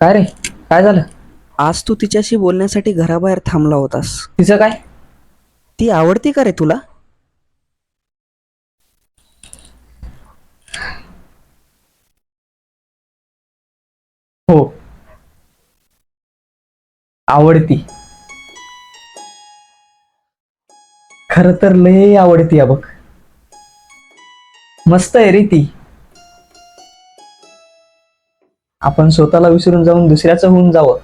काय रे? काय झालं? आज तू तिच्याशी बोलण्यासाठी घराबाहेर थांबला होतास. तिचं काय? ती आवडती का रे तुला? हो. आवडती. खर तर लय आवडती या बघ. मस्त आहे रे ती. आपण स्वतःला विसरून जाऊन दुसऱ्याचं होऊन जावं.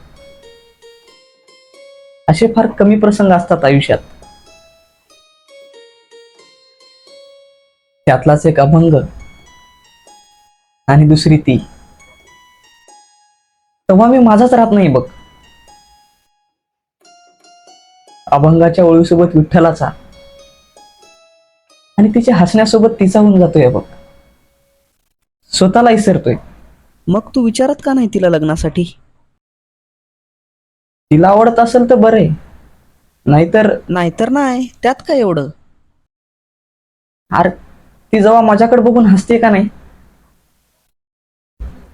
असे फार कमी प्रसंग असतात आयुष्यात. त्यातलाच एक अभंग. आणि दुसरी ती. तेव्हा मी माझाच राहत नाही बघ. अभंगाच्या ओळीसोबत विठ्ठलाचा. आणि तिच्या हसण्यासोबत तिचा होऊन जातोय बघ. स्वतःला विसरतोय मग तू विचारत का नाही तिला लग्नासाठी? तिला आवडत असेल तर बरं नाहीतर नाहीतर नाही त्यात काय एवढं? अरे ती जेव्हा माझ्याकडे बघून हसते का नाही?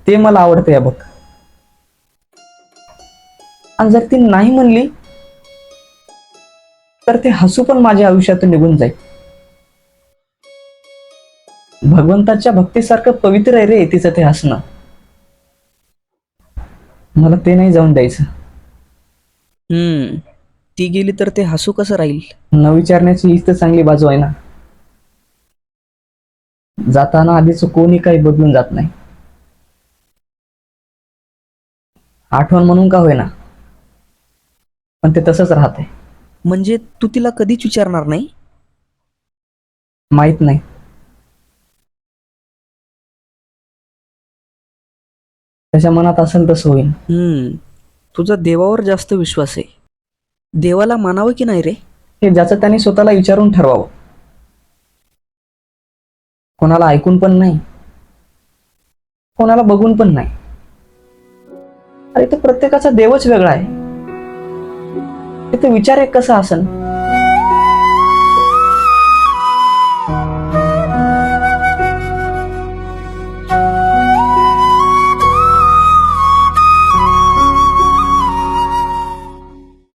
ते मला आवडते बघ. आणि जर ती नाही म्हणली तर ते हसू पण माझ्या आयुष्यातून निघून जाईल. भगवंताच्या भक्तीसारखं पवित्र आहे रे तिचं ते हसणं. मला ते नाही जाऊन द्यायचं. हम्म. ती गेली तर ते हसू कसं राहील? न विचारण्याची हीच तर चांगली बाजू आहे ना. जाताना आधीच कोणी काही बदलून जात नाही. आठवण म्हणून का होईना. पण ते तसंच राहते म्हणजे तू तिला कधीच विचारणार नाही? माहीत नाही. त्याच्या मनात असेल तसं होईल हम्म. तुझा देवावर जास्त विश्वास आहे. देवाला मानावं की नाही रे? हे ज्याचं त्याने स्वतःला विचारून ठरवावं. कोणाला ऐकून पण नाही. कोणाला बघून पण नाही. अरे ते प्रत्येकाचा देवच वेगळा आहे. ते विचार एक कसा असन?